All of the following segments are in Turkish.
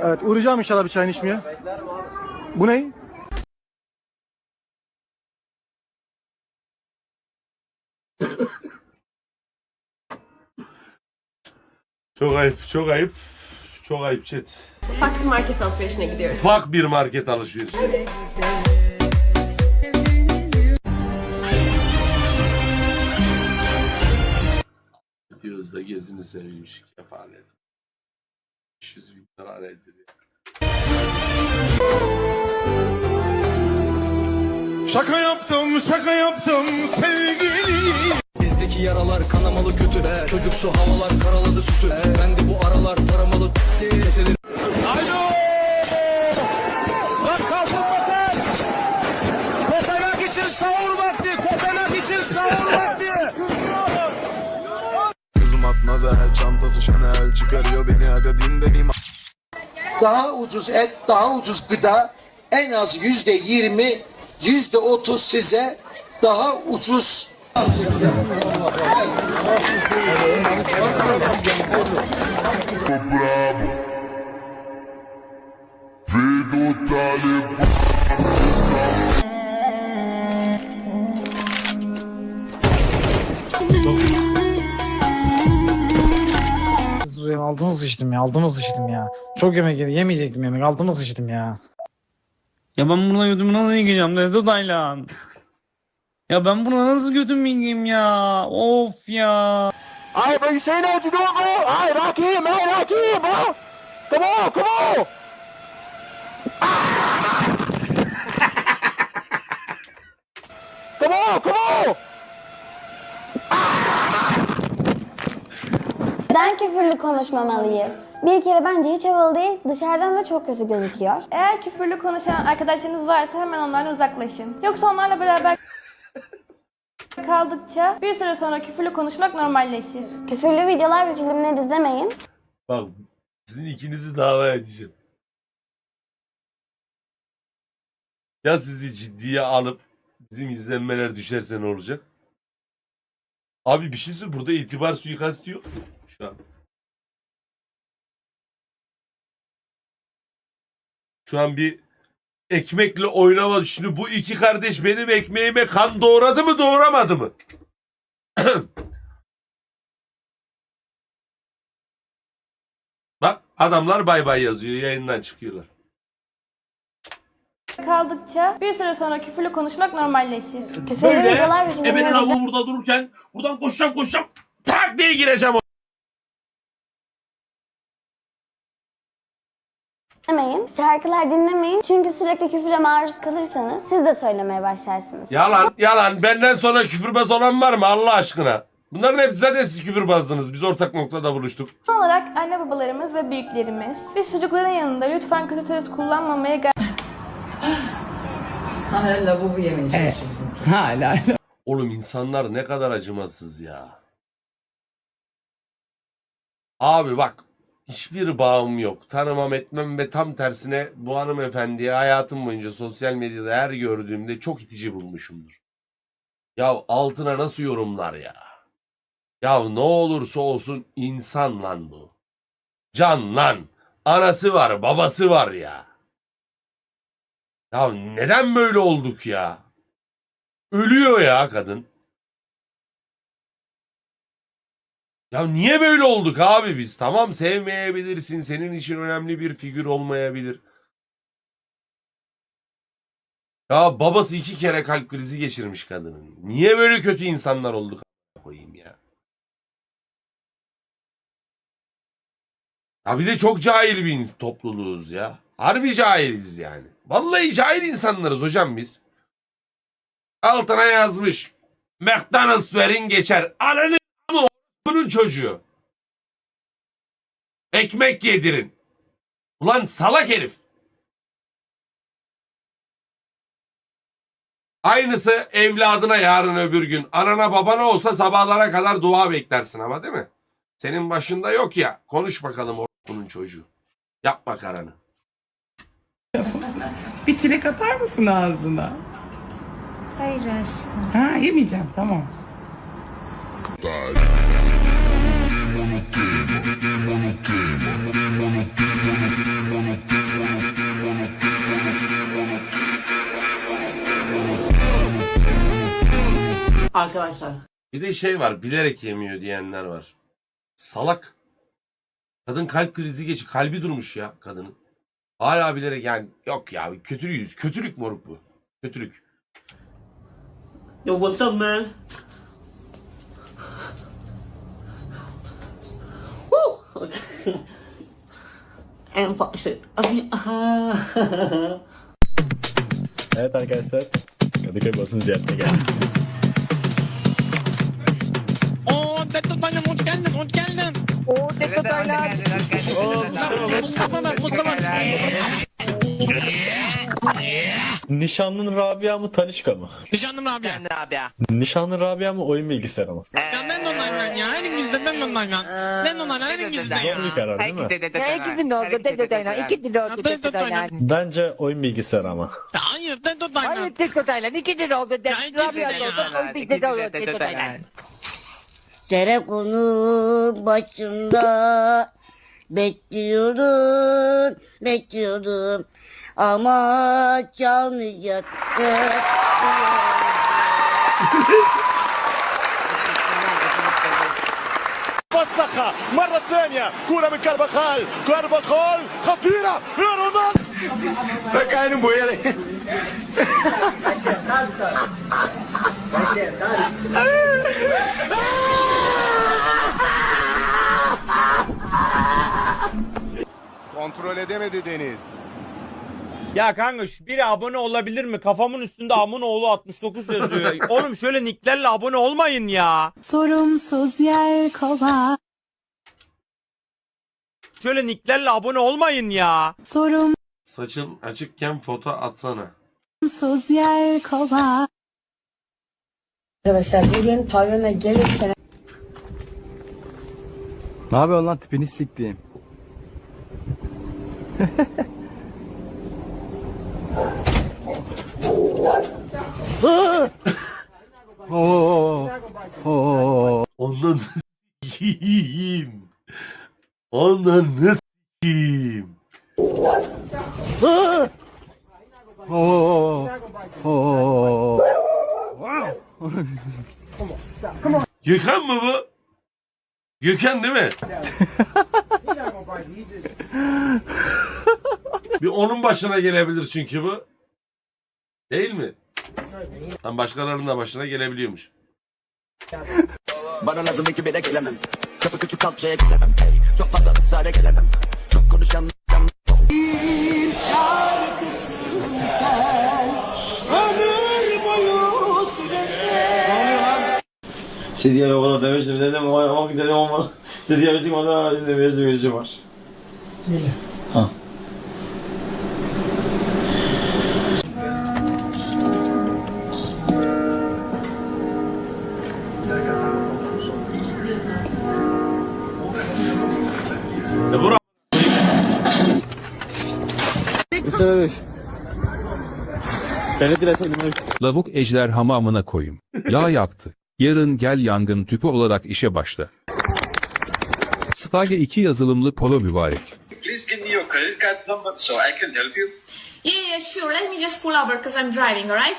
Evet, uğrayacağım inşallah bir çayını içmeye. Bu ne? Çok ayıp, çok ayıp. Çok ayıp chat. Ufak bir market alışverişine gidiyoruz. Ufak bir market alışverişi. Diyoruz da gezini seveyim şu kefalet. 500 bin lira nedir ya? Şaka yaptım, şaka yaptım sevgili. Bizdeki yaralar kanamalı kötü Çocuksu havalar karaladı süsü Ben de bu aralar çıkarıyor beni aga dinleneyim. daha ucuz et, daha ucuz gıda en az yüzde yirmi, yüzde otuz size daha ucuz Benim altıma sıçtım ya, altıma sıçtım ya. Çok yemek yedi, yemeyecektim yemek, altıma sıçtım ya. Ya ben buna götümü nasıl yıkayacağım Nevzat Taylan? Ya ben buna nasıl götümü yıkayayım ya? Of ya. Doing, bro? All right, rock in, man, rock in, bro. Come on, come on. Come on, come on. Neden küfürlü konuşmamalıyız? Bir kere bence hiç havalı değil, dışarıdan da çok kötü gözüküyor. Eğer küfürlü konuşan arkadaşlarınız varsa hemen onlardan uzaklaşın. Yoksa onlarla beraber kaldıkça bir süre sonra küfürlü konuşmak normalleşir. Küfürlü videolar ve filmler izlemeyin. Bak sizin ikinizi dava edeceğim. Ya sizi ciddiye alıp bizim izlenmeler düşerse ne olacak? Abi bir şey söyle burada itibar suikastı yok mu şu an? Şu an bir ekmekle oynama. Şimdi bu iki kardeş benim ekmeğime kan doğradı mı doğramadı mı? Bak adamlar bay bay yazıyor yayından çıkıyorlar. Kaldıkça bir süre sonra küfürlü konuşmak normalleşir. Videolar ve Ebenin filmler avlu burada dururken buradan koşacağım koşacağım. Tak diye gireceğim o. izlemeyin. Şarkılar dinlemeyin. Çünkü sürekli küfüre maruz kalırsanız siz de söylemeye başlarsınız. Yalan yalan benden sonra küfürbaz olan var mı Allah aşkına? Bunların hepsi zaten siz küfürbazdınız. Biz ortak noktada buluştuk. Son olarak anne babalarımız ve büyüklerimiz biz çocukların yanında lütfen kötü söz kullanmamaya gayret Hala bu yemeye çalışıyor bizimki. Hala. Oğlum insanlar ne kadar acımasız ya. Abi bak hiçbir bağım yok. Tanımam etmem ve tam tersine bu hanımefendiye hayatım boyunca sosyal medyada her gördüğümde çok itici bulmuşumdur. Ya altına nasıl yorumlar ya? Ya ne olursa olsun insan lan bu. Can lan. Anası var, babası var ya. Ya neden böyle olduk ya? Ölüyor ya kadın. Ya niye böyle olduk abi biz? Tamam sevmeyebilirsin. Senin için önemli bir figür olmayabilir. Ya babası iki kere kalp krizi geçirmiş kadının. Niye böyle kötü insanlar olduk? koyayım ya. Ya bir de çok cahil bir topluluğuz ya. Harbi cahiliz yani. Vallahi cahil insanlarız hocam biz. Altına yazmış. McDonald's verin geçer. Ananı bunun çocuğu. Ekmek yedirin. Ulan salak herif. Aynısı evladına yarın öbür gün. Anana babana olsa sabahlara kadar dua beklersin ama değil mi? Senin başında yok ya. Konuş bakalım bunun çocuğu. Yapma karanı. Bir çilek atar mısın ağzına? Hayır aşkım. Ha yemeyeceğim tamam. God. Arkadaşlar Bir de şey var bilerek yemiyor diyenler var. Salak. Kadın kalp krizi geçi kalbi durmuş ya kadının. Hala bilerek yani yok ya kötülüyüz. Kötülük moruk bu. Kötülük. Yo what's up man? En fazla. Evet arkadaşlar. Kadıköy basın ziyaretine geldik. Oo Dedo Taylan hoş geldin hoş geldin. Oo Dedo Taylan. Mustafa ben Mustafa. Nişanlın Rabia mı Talişka mı? Nişanlım abi. Nişanlı Rabia mı oyun bilgisayarı mı? Ya ben de onlardan ya. Elimizde ben de onlardan. Ben de onlardan elimizde ya. Zor bir karar değil mi? De oldu Dedo Taylan. İkisi de oldu Dedo Taylan. Bence oyun bilgisayarı ama. Ya Hayır Dedo Taylan. Hayır Dedo Taylan. İkisi de oldu Ya Taylan. ya. oldu. İkisi de oldu Dedo Taylan. Telefonun başında bekliyorum, bekliyorum ama çalmayacaktı. Fatsaka مرة ثانية كرة من كارباخال كارباخال خطيرة يا رونالدو Bakayım bu yere. Kontrol edemedi Deniz. Ya kanka şu biri abone olabilir mi? Kafamın üstünde Amunoğlu 69 yazıyor. Oğlum şöyle nicklerle abone olmayın ya. Sorumsuz yer kova. Şöyle nicklerle abone olmayın ya. Saçın açıkken foto atsana. Sorumsuz yer kova. Arkadaşlar bugün pavyona gelirken Ne yapıyorsun lan tipini siktiğim. Oo. Oo. Ondan s**eyim. Ondan s**eyim. Gökhan mı bu? Gökhan değil mi? bir onun başına gelebilir çünkü bu. Değil mi? Tam başkalarının da başına gelebiliyormuş. Bana lazım iki bire gelemem Kapı küçük kalçaya gelemem Çok fazla ısrara gelemem Çok konuşan Sedye o kadar demiştim dedim o o dedim ama Sedye çıkmadan demiştim bir şey var. Ha. E vur a- Lavuk ejder hamamına koyayım. Yağ yaktı. Yarın gel yangın tüpü olarak işe başla. Stage 2 yazılımlı polo mübarek. Please give me your credit card number so I can help you. Yeah, yeah, sure. Let me just pull over because I'm driving, alright?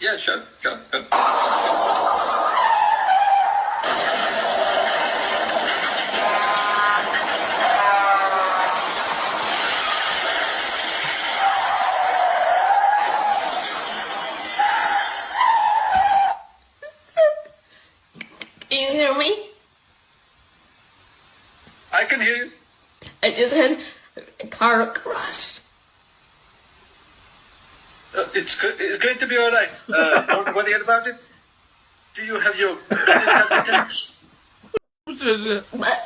Yeah, sure, sure. sure. Just had a car crash. Uh, it's, go- it's going to be all right. Uh, don't worry about it. Do you have your bu çocuğu. But,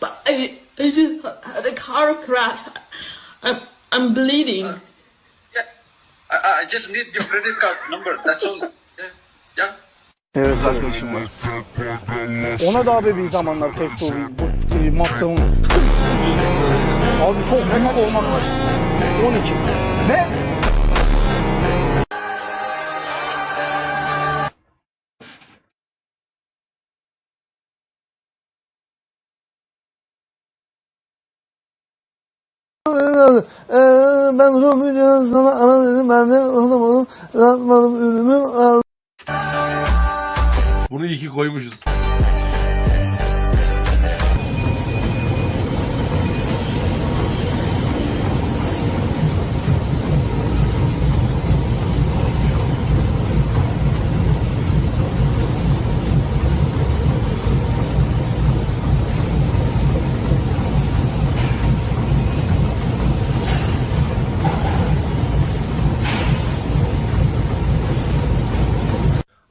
but I, I just had a car crash. I'm, I'm bleeding. Yeah. I, I just need your credit card number. That's all. Yeah. Yeah. Evet arkadaşım var. Ona da abi bir zamanlar test oluyor. E, Master'ın. Abi çok büyük olmak var. 12. Ne? ben Romul'u sana ara dedim ben de onu atmadım ürünü. Bunu iyi ki koymuşuz.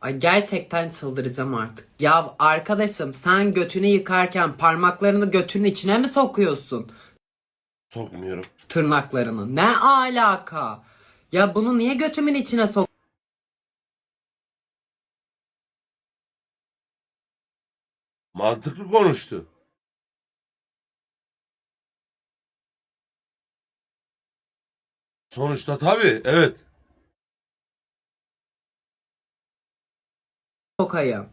Ay gerçekten çıldıracağım artık. Ya arkadaşım sen götünü yıkarken parmaklarını götünün içine mi sokuyorsun? Sokmuyorum. Tırnaklarını. Ne alaka? Ya bunu niye götümün içine sok? Mantıklı konuştu. Sonuçta tabii evet. Sokayım?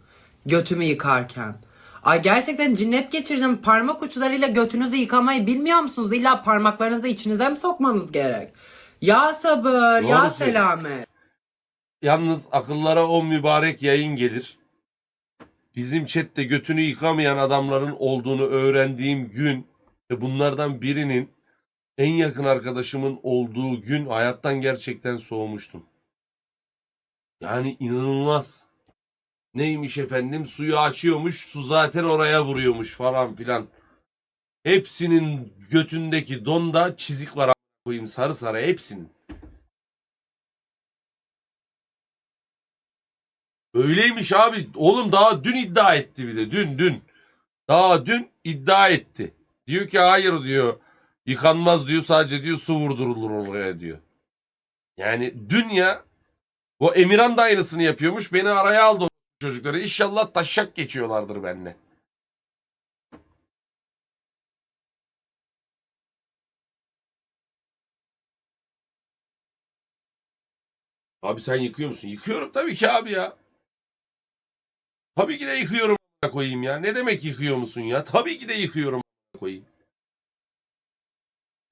Götümü yıkarken. Ay gerçekten cinnet geçireceğim. Parmak uçlarıyla götünüzü yıkamayı bilmiyor musunuz? İlla parmaklarınızı içinize mi sokmanız gerek? Ya sabır, ya Doğru söylüyor. selamet. Yalnız akıllara o mübarek yayın gelir. Bizim chatte götünü yıkamayan adamların olduğunu öğrendiğim gün ve bunlardan birinin en yakın arkadaşımın olduğu gün hayattan gerçekten soğumuştum. Yani inanılmaz. Neymiş efendim suyu açıyormuş su zaten oraya vuruyormuş falan filan. Hepsinin götündeki donda çizik var koyayım sarı sarı hepsinin. Öyleymiş abi. Oğlum daha dün iddia etti bir de. Dün dün. Daha dün iddia etti. Diyor ki hayır diyor. Yıkanmaz diyor sadece diyor su vurdurulur oraya diyor. Yani dün ya o Emirhan da aynısını yapıyormuş. Beni araya aldı çocukları. İnşallah taşak geçiyorlardır benimle. Abi sen yıkıyor musun? Yıkıyorum tabii ki abi ya. Tabii ki de yıkıyorum koyayım ya. Ne demek yıkıyor musun ya? Tabii ki de yıkıyorum koyayım.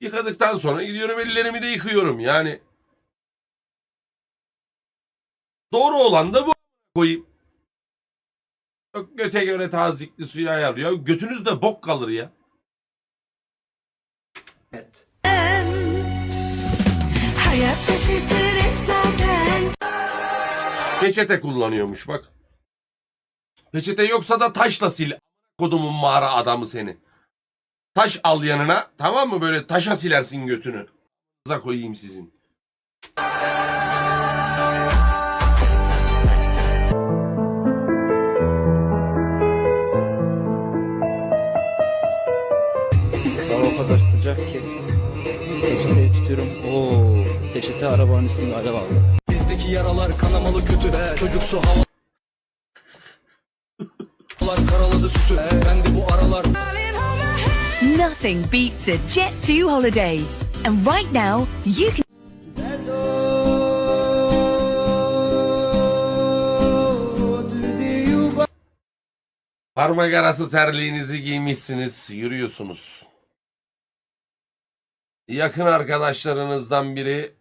Yıkadıktan sonra gidiyorum ellerimi de yıkıyorum yani. Doğru olan da bu koyayım. Göte göre tazikli suyu ayarlıyor. Götünüz de bok kalır ya. Evet. Hayat şaşırtır hep zaten. Peçete kullanıyormuş bak. Peçete yoksa da taşla sil. Kodumun mağara adamı seni. Taş al yanına tamam mı böyle taşa silersin götünü. Za koyayım sizin. Hava o kadar sıcak ki. Peçeteyi tutuyorum. Oo, peçete arabanın üstünde alev aldı. Bizdeki yaralar kanamalı kötü. Çocuksu hava. Karaladı süsü. Ben de bu aralar Nothing beats a Jet 2 holiday. And right now, you can Parmak arası terliğinizi giymişsiniz, yürüyorsunuz. Yakın arkadaşlarınızdan biri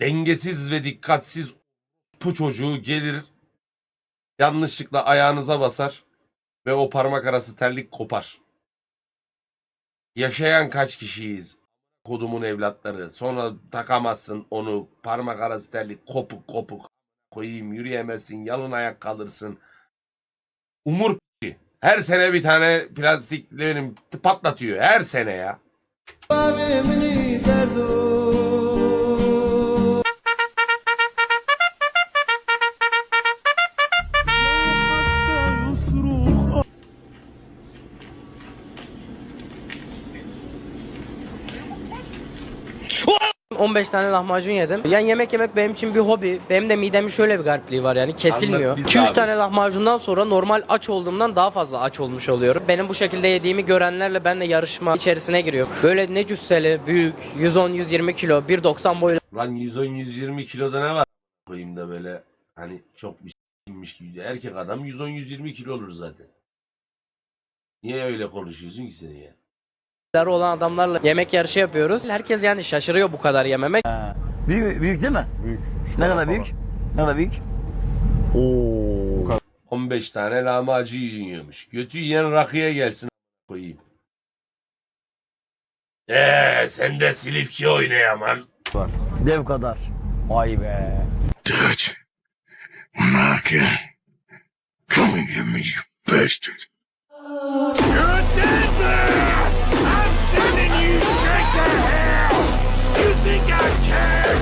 dengesiz ve dikkatsiz bu çocuğu gelir yanlışlıkla ayağınıza basar ve o parmak arası terlik kopar. Yaşayan kaç kişiyiz? Kodumun evlatları. Sonra takamazsın onu. Parmak arası terlik kopuk kopuk koyayım yürüyemezsin. Yalın ayak kalırsın. Umur. Her sene bir tane plastiklerini patlatıyor. Her sene ya. Derdum 15 tane lahmacun yedim. Yani yemek yemek benim için bir hobi. Benim de midemin şöyle bir garipliği var yani kesilmiyor. Anlat biz 2-3 abi. tane lahmacundan sonra normal aç olduğumdan daha fazla aç olmuş oluyorum. Benim bu şekilde yediğimi görenlerle ben de yarışma içerisine giriyorum. Böyle ne cüsseli, büyük, 110-120 kilo, 1.90 boylu Lan 110-120 kiloda ne var koyayım da böyle hani çok bir şeymiş gibi. Erkek adam 110-120 kilo olur zaten. Niye öyle konuşuyorsun ki sen ya? Leri olan adamlarla yemek yarışı yapıyoruz. Herkes yani şaşırıyor bu kadar yememek. Büyük, büyük değil mi? Büyük. Ne kadar büyük? Ne kadar büyük? 15 tane lahmacun yiyormuş. Götü yiyen rakıya gelsin koyayım. Eee sen de Silifke oynayaman. Dev kadar. Vay be.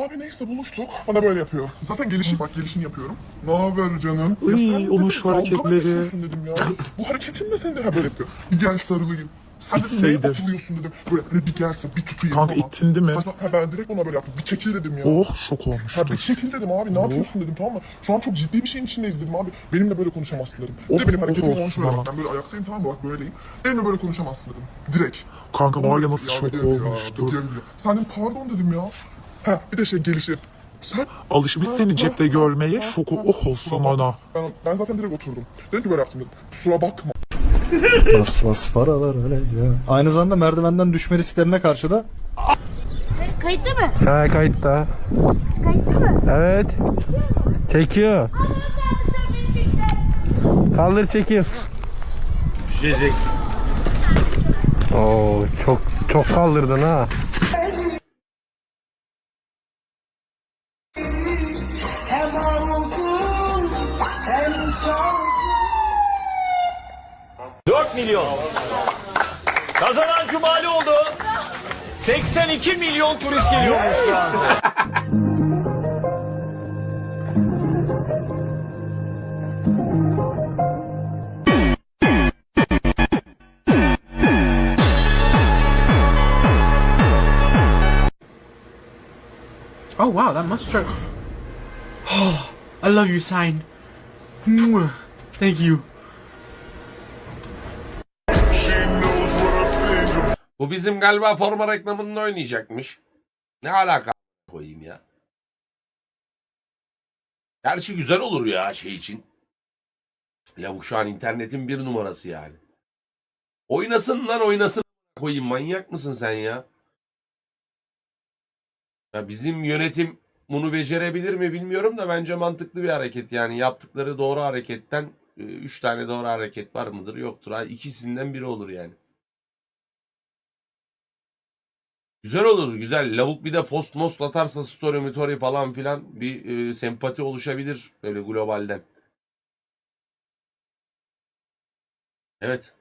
Abi neyse buluştuk. Bana böyle yapıyor. Zaten gelişi bak gelişini yapıyorum. Ne haber canım? Sen onun şu hareketleri. dedim ya. Bu hareketin de sen de ha böyle yapıyor. Gel sarılayım. Sen dedim neye atılıyorsun dedim. Böyle hani bir gelse bir tutayım Kanka falan. ittin değil mi? Saçma. Ha ben direkt ona böyle yaptım. Bir çekil dedim ya. Oh şok olmuş. Ha bir çekil dedim abi ne yapıyorsun dedim tamam mı? Şu an çok ciddi bir şeyin içindeyiz dedim abi. Benimle böyle konuşamazsın dedim. Bir de benim hareketim oh olmuş olsun böyle bana. bak. Ben böyle ayaktayım tamam mı bak böyleyim. Benimle böyle konuşamazsın dedim. Direkt. Kanka var ya nasıl şok dedim ya, olmuştur. Sen dedim pardon dedim ya. Ha bir de şey gelişi. Sen Alışmış seni cepte görmeye şoku oh olsun ana. ben, ben zaten direkt oturdum. Dedim ki böyle yaptım dedim. Kusura bakma. Bas bas paralar öyle ya. Aynı zamanda merdivenden düşme risklerine karşı da Kayıtlı mı? Ha kayıtta. Kayıtlı mı? Evet. Çekiyor. Kaldır çekiyor. Düşecek. Oo çok çok kaldırdın ha. 82 milyon turist geliyormuş Fransa. Oh wow, that mustard. Oh, I love you, sign. Thank you. Bu bizim galiba forma reklamında oynayacakmış. Ne alaka koyayım ya. Gerçi güzel olur ya şey için. Lavuk şu an internetin bir numarası yani. Oynasın lan oynasın koyayım manyak mısın sen ya? Ya bizim yönetim bunu becerebilir mi bilmiyorum da bence mantıklı bir hareket yani yaptıkları doğru hareketten 3 tane doğru hareket var mıdır yoktur. İkisinden biri olur yani. Güzel olur güzel. Lavuk bir de post most atarsa story mitori falan filan bir e, sempati oluşabilir böyle globalden. Evet.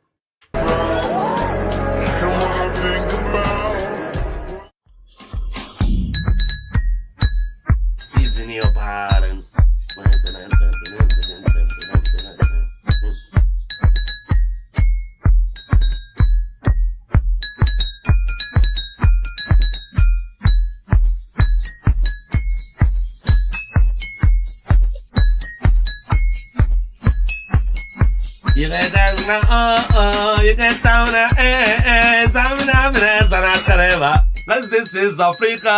Na oh oh, you get down na eh eh, zamna mna sana kareva. This is Africa.